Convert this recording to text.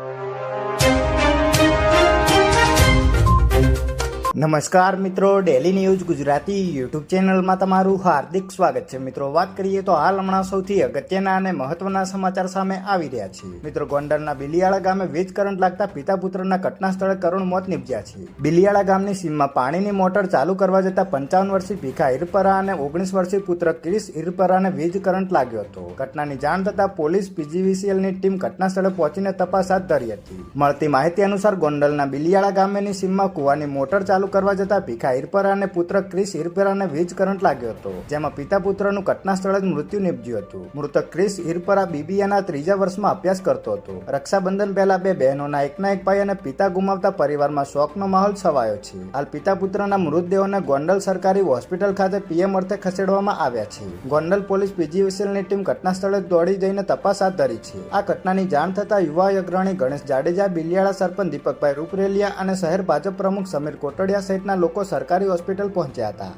you. નમસ્કાર મિત્રો daily news Gujarati YouTube ચેનલમાં તમારું હાર્દિક સ્વાગત છે. મિત્રો, વાત કરીએ તો હાલ હમણાં સૌથી અગત્યના અને મહત્વના સમાચાર સામે આવી રહ્યા છે. મિત્રો, ગોંડલના બિલિયાળા ગામે વીજ કરંટ લાગતા પિતા પુત્રના ઘટના સ્થળે કરુણ મોત નિપજ્યા છે. બિલિયાળા ગામની સીમમાં પાણીની મોટર ચાલુ કરવા જતા પંચાવન વર્ષીય ભીખા ઇરપરા અને ઓગણીસ વર્ષીય પુત્ર ક્રિસ ઇરપરાને વીજ કરંટ લાગ્યો હતો. ઘટનાની જાણ થતાં પોલીસ પીજીવીસીએલની ટીમ ઘટના સ્થળે પહોંચીને તપાસ હાથ ધરી હતી. મળતી માહિતી અનુસાર ગોંડલના બિલિયાળા ગામેની સીમમાં કુવાની મોટર ચાલુ કરવા જતા ભીખા હિરપરા પુત્ર ક્રિસ હિરપરાને વીજ કરંટ લાગ્યો હતો, જેમાં પિતા પુત્રનું ઘટના સ્થળે જ મૃત્યુ નિપજ્યું હતું. મૃતક ક્રિસ હિરપરા બીબીએના ત્રીજા વર્ષમાં અભ્યાસ કરતો હતો. રક્ષાબંધન પહેલા બે બહેનોના એકના એક ભાઈ અને પિતા ગુમાવતા પરિવારમાં શોકનો માહોલ છવાયો છે. હાલ પિતા પુત્રના મૃતદેહોને ગોંડલ સરકારી હોસ્પિટલ ખાતે પીએમ અર્થે ખસેડવામાં આવ્યા છે. ગોંડલ પોલીસ પીજીવીસીએલની ટીમ ઘટના સ્થળે દોડી જઈને તપાસ હાથ ધરી છે. આ ઘટનાની જાણ થતાં યુવા અગ્રણી ગણેશ જાડેજા, બિલિયાળા સરપંચ દીપકભાઈ રૂપરેલિયા અને શહેર ભાજપ પ્રમુખ સમીર કોટડિયા સહિતના લોકો સરકારી હોસ્પિટલ પહોંચ્યા હતા.